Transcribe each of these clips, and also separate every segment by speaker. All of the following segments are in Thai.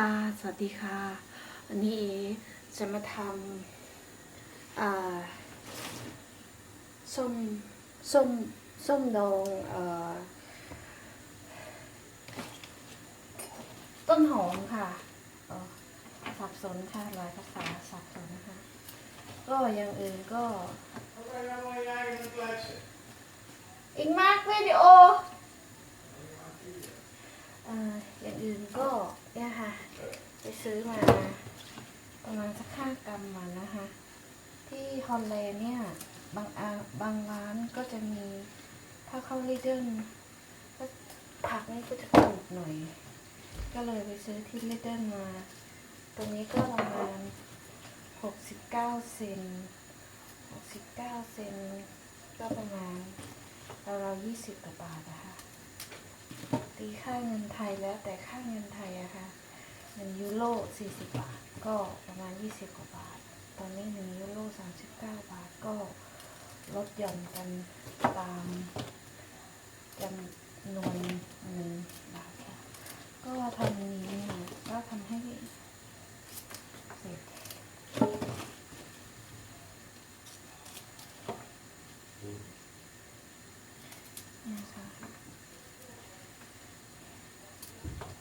Speaker 1: ค่ะ สวัสดีค่ะ วันนี้จะมาทำส้ม ส้ม ส้มดองต้นหอมค่ะสับสนค่ะหลายภาษาสับสนนะคะก็อย่างอื่นก็อีกมากวิดีโออย่างอื่นก็ เนี่ยค่ะ ไปซื้อมาประมาณสักห้ากรัมมานะคะ ที่ฮอลแลนด์เนี่ย บางอาบางร้านก็จะมี ถ้าเข้าลิเดนก็ผักนี่ก็จะถูกหน่อย ก็เลยไปซื้อที่ลิเดนมาตัวนี้ก็ประมาณหกสิบเก้าเซนหกสิบเก้าเซนก็ประมาณเราเรายี่สิบกว่าบาทนะคะ ตีค่าเงินไทยแล้วแต่ค่าเงินไทยอะค่ะหนึ่งยูโรสี่สิบบาท ก็ประมาณยี่สิบกว่าบาท ตอนนี้หนึ่งยูโรสามสิบเก้าบาทก็ลดหย่อนกันตามจำนวนเงินบาทค่ะ ก็ทำนี้นี่ยก็ทำให้เสร็จเนี่ยค่ะ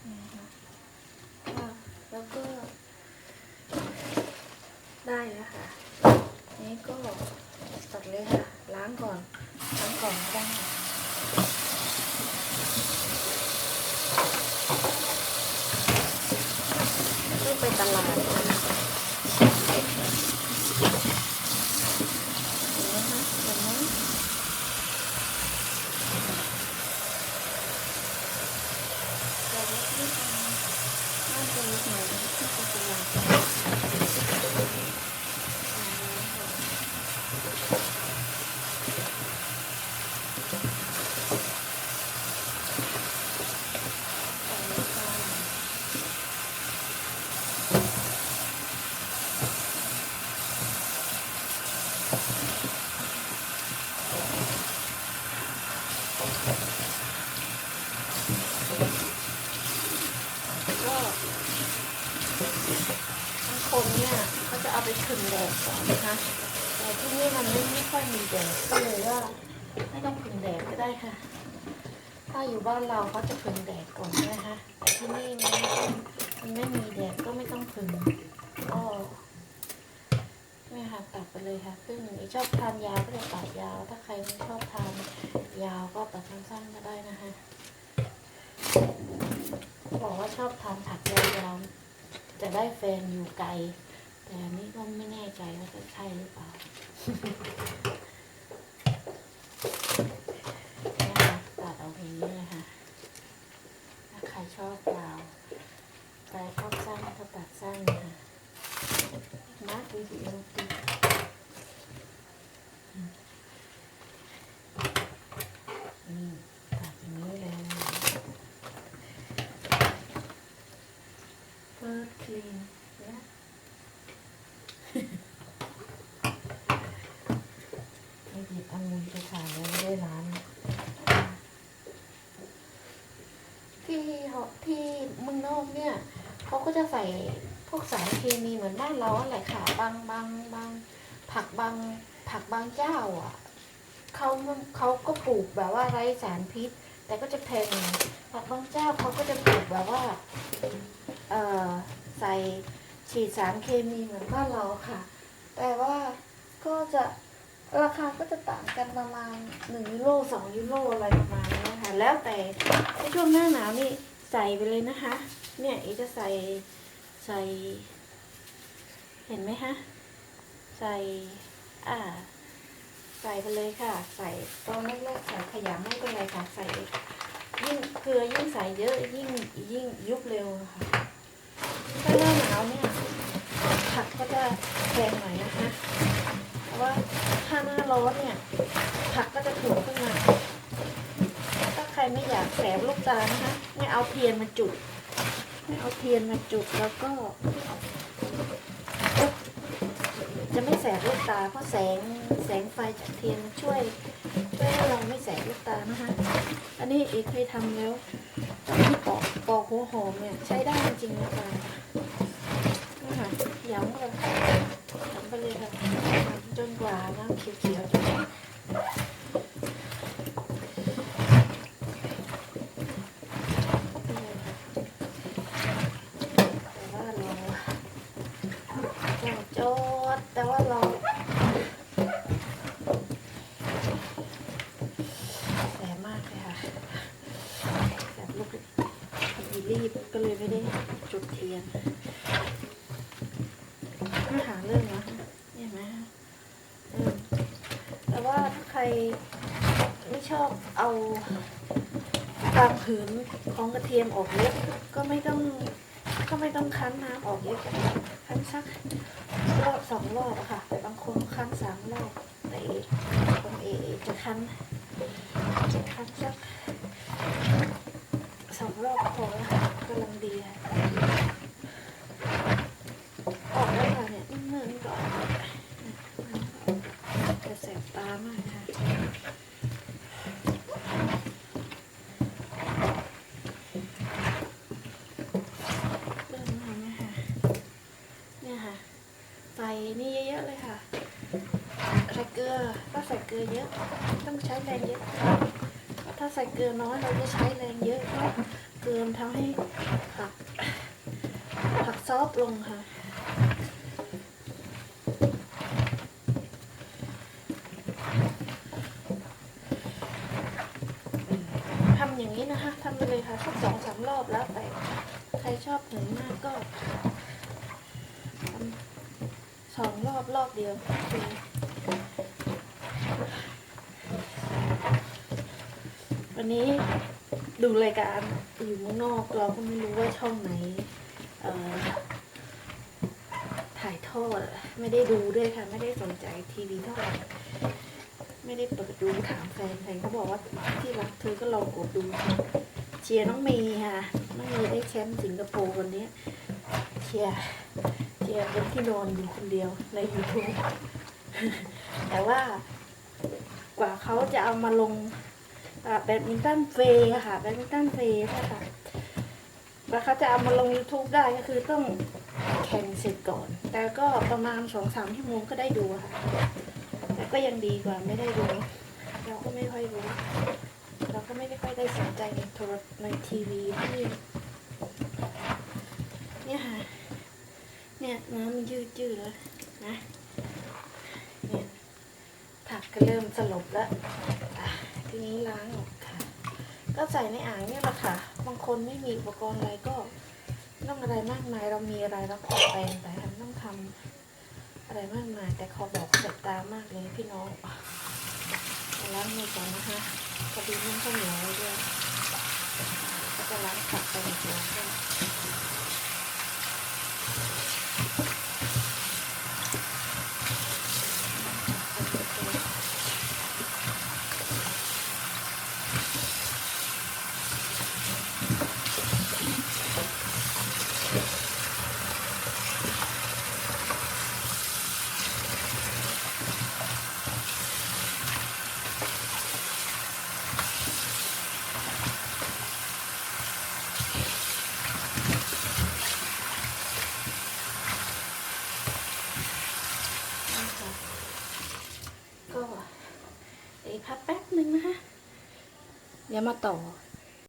Speaker 1: เนี่ยค่ะก็แล้วก็ ได้แล้วค่ะ นี่ก็ตัดเลยค่ะ ล้างก่อน ล้างก่อนก็ได้ต้องไปตลาดนะคะเห็นไหมคะเห็นไหม เราไม่ได้ทำน่าจะนิดหน่อยนะที่จะเป็นหลังก็ บางคนเนี่ยเขาจะเอาไปขึงแดดก่อนนะคะแต่ที่นี่มันไม่ไม่ค่อยมีแดดก็เลยว่าไม่ต้องขึงแดดก็ได้ค่ะ ถ้าอยู่บ้านเราเขาจะขึงแดดก่อนนะคะแต่ที่นี่มันไม่มันไม่มีแดดก็ไม่ต้องขึงก็เนี่ค่ะตัดไปเลยค่ะซึ่งชอบทานยาวก็เลยตัดยาว ถ้าใครไม่ชอบทานยาวก็ตัดสั้นๆก็ได้นะคะบอกว่าชอบทานผักยาวๆ จะได้แฟนอยู่ไกล แต่อันนี่ก็ไม่แน่ใจว่าจะใช่หรือเปล่า เนี่ยค่ะตัดเอาอย่างนี้เลยค่ะ ถ้าใครชอบยาวใครชอบสั้นก็ตัดสั้นค่ะมาวิดีโอติดนี่ตัดอย่างนี้เลย เปิดคลีนนะไม่หยิบองุ่น ไปขายแล้วไม่ได้ร้านที่หอที่เมืองนอกเนี่ยเขาก็จะใส่พวกสารเคมีเหมือนบ้านเราอะไรค่ะบางบางบางผักบางผักบางเจ้าอะเขาเขาก็ปลูกแบบว่าไร้สารพิษ แต่ก็จะแพงผักบางเจ้าเขาก็จะปลูกแบบว่าเอ่อใส่ฉีดสารเคมีเหมือนบ้านเราค่ะ แต่ว่าก็จะ ราคาก็จะต่างกันประมาณหนึ่งยูโรสองยูโรอะไรประมาณนี้ค่ะแล้วแต่ในช่วงหน้าหนาวนี่ใส่ไปเลยนะคะ เนี่ยอีจะใส่ใส่ เห็นไหมคะใส่อ่า ใส่ไปเลยค่ะ ใส่ตอนแรกๆใส่ขยำไม่เป็นไรค่ะใส่ยิ่งเกลือยิ่งใส่เยอะยิ่งยิ่งยุบเร็วค่ะถ้าหน้าหนาวเนี่ยผักก็จะแพงหน่อยนะคะแต่ว่า น้าร้อนเนี่ย ผักก็จะถูกขึ้นมา ถ้าใครไม่อยากแสบลูกตานะคะ ไม่เอาเทียนมาจุด ไม่เอาเทียนมาจุดแล้วก็ จะไม่แสบลูกตา เพราะแสงแสงไฟจากเทียนช่วยช่วยให้เราไม่แสบลูกตานะคะ อันนี้เอกเคยทำแล้วคิดปอกปอกหัวหอมเนี่ยใช้ได้จริงๆนะคะนี่ค่ะย้ำเลยย้ำไปเลยค่ะ จนกว่าน้วเขียวๆจะแห้งแต่ว่าเราจะจองแต่ว่าเรา แสบมากเลยค่ะแสบลูกพอดีรีบก็เลยไม่ได้จุดเทียนไม่หาเรื่องนะเห็นไหมคะอืมแต่ ไม่ชอบเอาบางผืนของกระเทียมออกเยอะก็ไม่ต้องก็ไม่ต้องคั้นน้ำออกเยอะคั้นสักรอบสองรอบค่ะ แต่บางคนคั้นสามรอบแต่เอคนเอจะคั้นจะคัดสักสองรอบพอแล้วค่ะกำลังดีค่ะออกแล้วค่ะเนี่ยเมื่อนี้ก็ออกแล้วแต่แสบตามากค่ะเริ่มแล้วนะคะเนี่ยค่ะใส่นี่เยอะๆเลยค่ะ ใส่เกลือถ้าใส่เก ลือเยอะ ต้องใช้แรงเยอะ ถ้าใส่เกลือน้อยเราจะใช้แรงเยอะเพราะเกลือทำให้ผักผักซอฟลงค่ะทำอย่างนี้นะคะทำไปเลยค่ะสักสองสามรอบแล้วแต่ใครชอบหนื่อยมากก็สองรอบรอบเดียวโอ วันนี้ดูรายการอยู่เมืองนอกเราก็ไม่รู้ว่าช่องไหนถ่ายทอดไม่ได้ดูด้วยค่ะ ไม่ได้สนใจทีวีเท่าไหร่ไม่ได้เปิดดูถามแฟนแฟนเขาบอกว่าที่รักเธอก็ลองกดดูเชียร์น้องเมย์ค่ะน้องเมย์ได้แชมป์สิงคโปร์วันนี้เชียร์เชียร์เป็นที่นอนอยู่คนเดียวในยูทูบแต่ว่า กว่าเขาจะเอามาลงแบดมินตันเฟย์ค่ะแบดมินตันเฟย์ค่ะค่ะแล้วเขาจะเอามาลง YouTube ได้ก็คือต้องแข่งเสร็จก่อน แต่ก็ประมาณสองสามชั่วโมงก็ได้ดูค่ะ แต่ก็ยังดีกว่าไม่ได้ดู เราก็ไม่ค่อยรู้เราก็ไม่ได้ค่อยได้สนใจในโทรในทีวีที่เนี่ยค่ะ เนี่ยน้ำมันยืดยืดแล้วนะ ก็เริ่มสลบแล้วทีนี้ล้างออกค่ะ ก็ใส่ในอ่างเนี่ยแหละค่ะ บางคนไม่มีอุปกรณ์อะไรก็ไม่ต้องอะไรมากมาย เรามีอะไรเราก็อแปลงไปค่ะไม่ต้องทำอะไรมากมาย แต่ขอบอกเสบตามากเลยพี่น้องล้างมือก่อนนะคะพอดีมันข้าวเหนียวด้วยก็จะล้างผักไปในตัวด้วยนะคะ ก็เ